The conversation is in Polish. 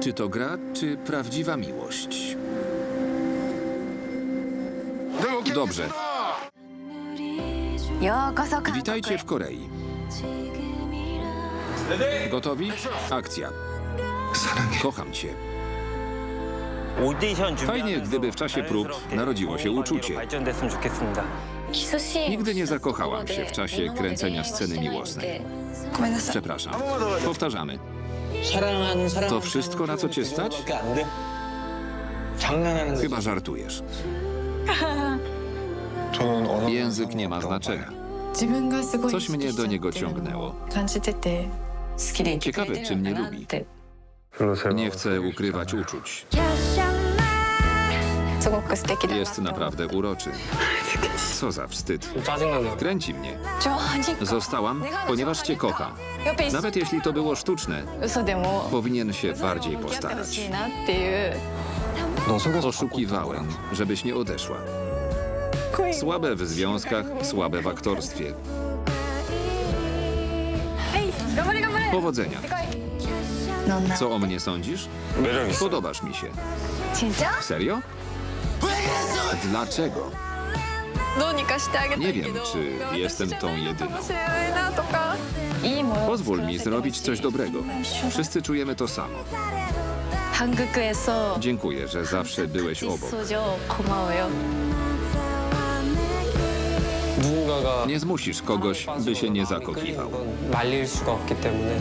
Czy to gra, czy prawdziwa miłość? Dobrze, witajcie w Korei. Gotowi? Akcja. Kocham cię. Fajnie, gdyby w czasie prób narodziło się uczucie. Nigdy nie zakochałam się w czasie kręcenia sceny miłosnej. Przepraszam. Powtarzamy. To wszystko, na co cię stać? Chyba żartujesz. Język nie ma znaczenia. Coś mnie do niego ciągnęło. Ciekawe, czy mnie lubi. Nie chcę ukrywać uczuć. Jest naprawdę uroczy. Co za wstyd. Kręci mnie. Zostałam, ponieważ cię kocha. Nawet jeśli to było sztuczne, powinien się bardziej postarać. Oszukiwałem, żebyś nie odeszła. Słabe w związkach, słabe w aktorstwie. Powodzenia. Co o mnie sądzisz? Podobasz mi się. Serio? Dlaczego? Nie wiem, czy jestem tą jedyną. Pozwól mi zrobić coś dobrego. Wszyscy czujemy to samo. Dziękuję, że zawsze byłeś obok. Nie zmusisz kogoś, by się nie zakochiwał. 말릴 수가 없기 때문에